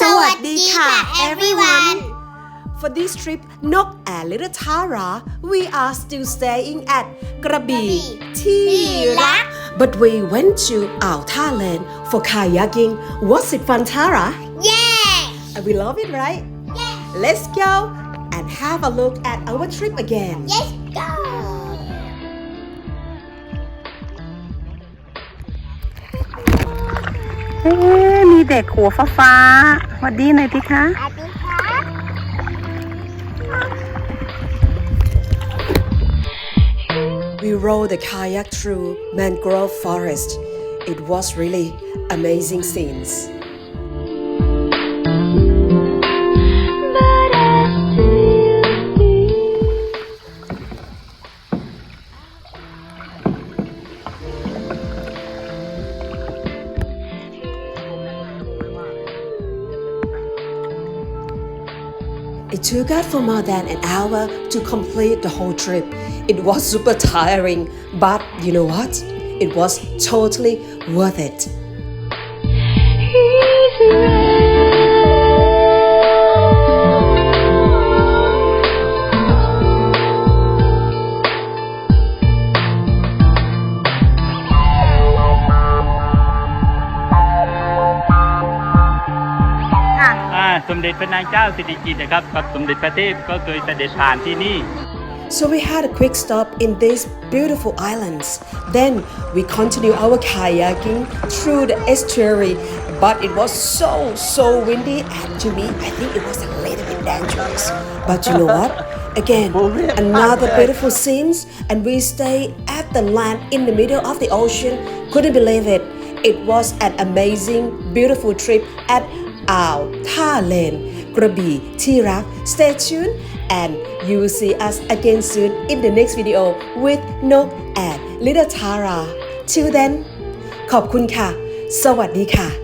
สวัสดีค่ะ everyone! For this trip, Nok and Little we are still staying at Krabi Tira. But we went to Ao for kayaking. Was it fun, Tara? Yeah! We love it, right? Yeah! Let's go and have a look at our trip again. Yes, เอ๊ะมีเด็กหัวฟ้าฟ้าๆสวัสดีหน่อยพี่คะ สวัสดีครับ We rode the kayak through mangrove forest. It was really amazing scenes. It took us for more than an hour to complete the whole trip. It was super tiring, but you know what? It was totally worth it. สมเด็จพระนางเจ้าสิริกิติ์นะครับกับสมเด็จพระเทพก็เคยเสด็จผ่านที่นี่ So we had a quick stop in these beautiful islands. Then we continued our kayaking through the estuary, but it was so so windy and to me I think it was a little bit dangerous. But you know what? Again, another beautiful scenes and we stayed at the land in the middle of the ocean. Couldn't believe it. It was an amazing, beautiful trip at อ่าว ท่าเลน กระบี่ที่รัก Stay tuned and you will see us again soon in the next video with Nok and Little Tara. Till then ขอบคุณค่ะ สวัสดีค่ะ